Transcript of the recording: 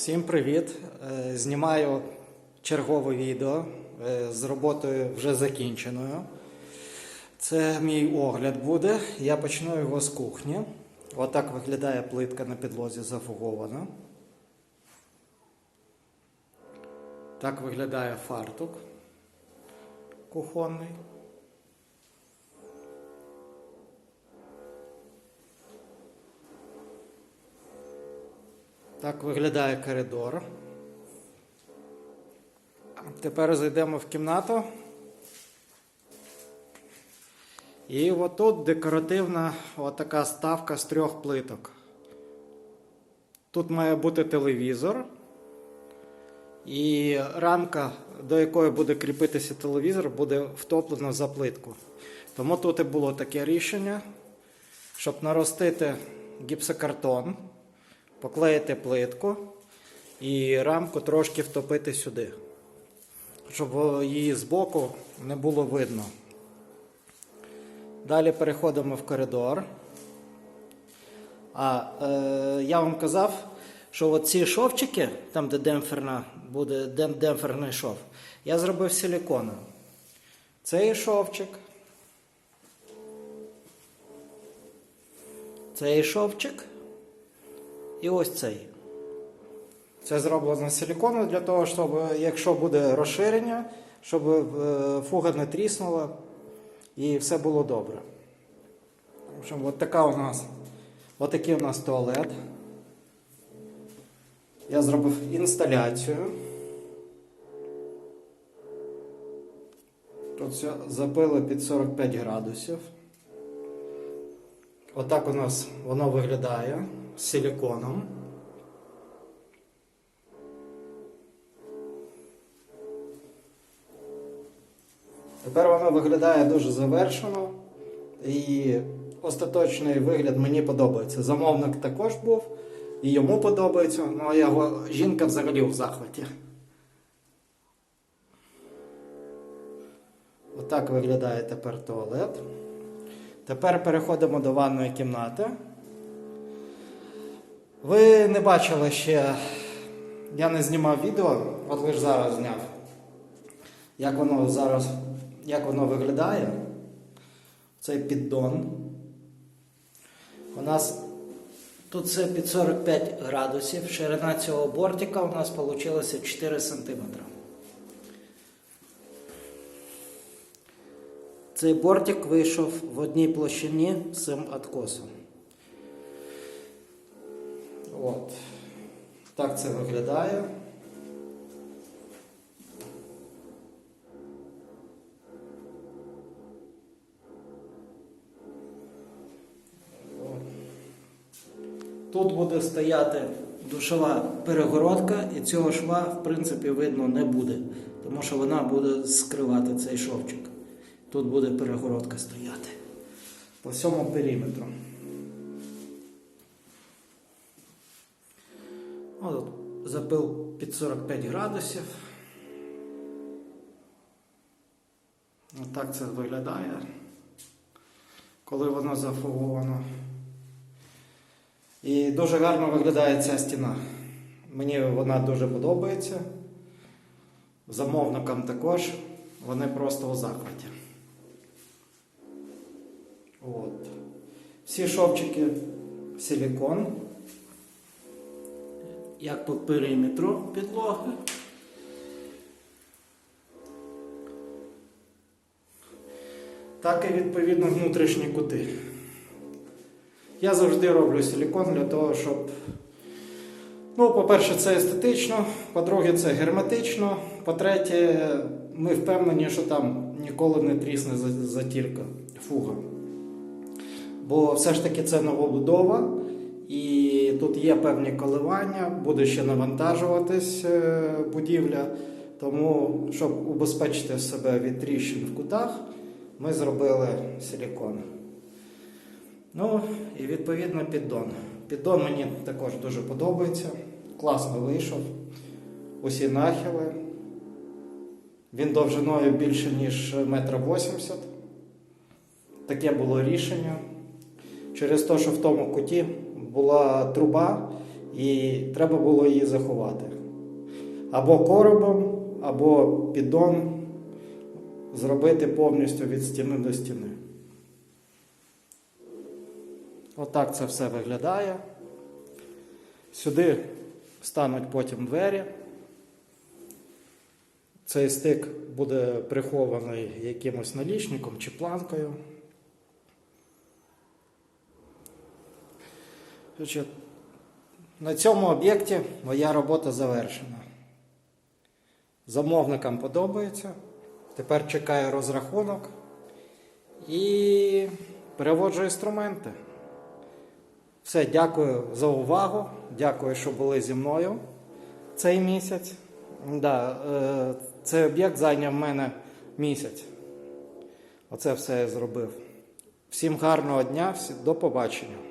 Всім привіт! Е, Знімаю чергове відео е, з роботою вже закінченою. Це мій огляд буде. Я почну його з кухні. Отак виглядає плитка на підлозі зафугована. Так виглядає фартук кухонний. Так виглядає коридор. Тепер зайдемо в кімнату. І отут декоративна отака ставка з трьох плиток. Тут має бути телевізор. І рамка, до якої буде кріпитися телевізор, буде втоплена за плитку. Тому тут і було таке рішення, щоб наростити гіпсокартон, поклеїти плитку і рамку трошки втопити сюди, щоб її збоку не було видно. Далі переходимо в коридор. А е, я вам казав, що ці шовчики, там де демпферна буде дем- демпферний шов, я зробив силіконом. Цей шовчик. Цей шовчик. І ось цей. Це зроблено з силікону для того, щоб якщо буде розширення, щоб е, фуга не тріснула і все було добре. В общем, от така у нас, от такий у нас туалет. Я зробив інсталяцію. Тут все запили під 45 градусів. Отак у нас воно виглядає силіконом. Тепер воно виглядає дуже завершено. І остаточний вигляд мені подобається. Замовник також був, і йому подобається. Ну а його жінка взагалі в захваті. Отак виглядає тепер туалет. Тепер переходимо до ванної кімнати. Ви не бачили ще, я не знімав відео, от лише зараз зняв, як воно зараз, як воно виглядає. Цей піддон. У нас тут все під 45 градусів. Ширина цього бортика у нас вийшла 4 см. Цей бортик вийшов в одній площині з цим откосом. От. Так це виглядає. Тут буде стояти душова перегородка, і цього шва, в принципі, видно не буде, тому що вона буде скривати цей шовчик. Тут буде перегородка стояти по всьому периметру. От запил під 45 градусів. Отак це виглядає, коли воно зафуговано. І дуже гарно виглядає ця стіна. Мені вона дуже подобається. Замовникам також. Вони просто у захваті. От. Всі шовчики силікон. Як по периметру підлоги. Так і відповідно внутрішні кути. Я завжди роблю силікон для того, щоб. Ну, по-перше, це естетично, по-друге, це герметично. По-третє, ми впевнені, що там ніколи не трісне за- затірка, фуга. Бо все ж таки це новобудова, є певні коливання, буде ще навантажуватись е, будівля. Тому, щоб убезпечити себе від тріщин в кутах, ми зробили силікон. Ну і відповідно піддон. Піддон мені також дуже подобається. Класно вийшов. Усі нахили. Він довжиною більше, ніж метра 80. Таке було рішення. Через те, що в тому куті була труба, і треба було її заховати. Або коробом, або піддон зробити повністю від стіни до стіни. Отак це все виглядає. Сюди стануть потім двері. Цей стик буде прихований якимось налічником чи планкою. Значить, На цьому об'єкті моя робота завершена. Замовникам подобається. Тепер чекаю розрахунок і переводжу інструменти. Все, дякую за увагу. Дякую, що були зі мною цей місяць. Да, е, цей об'єкт зайняв мене місяць. Оце все я зробив. Всім гарного дня, до побачення.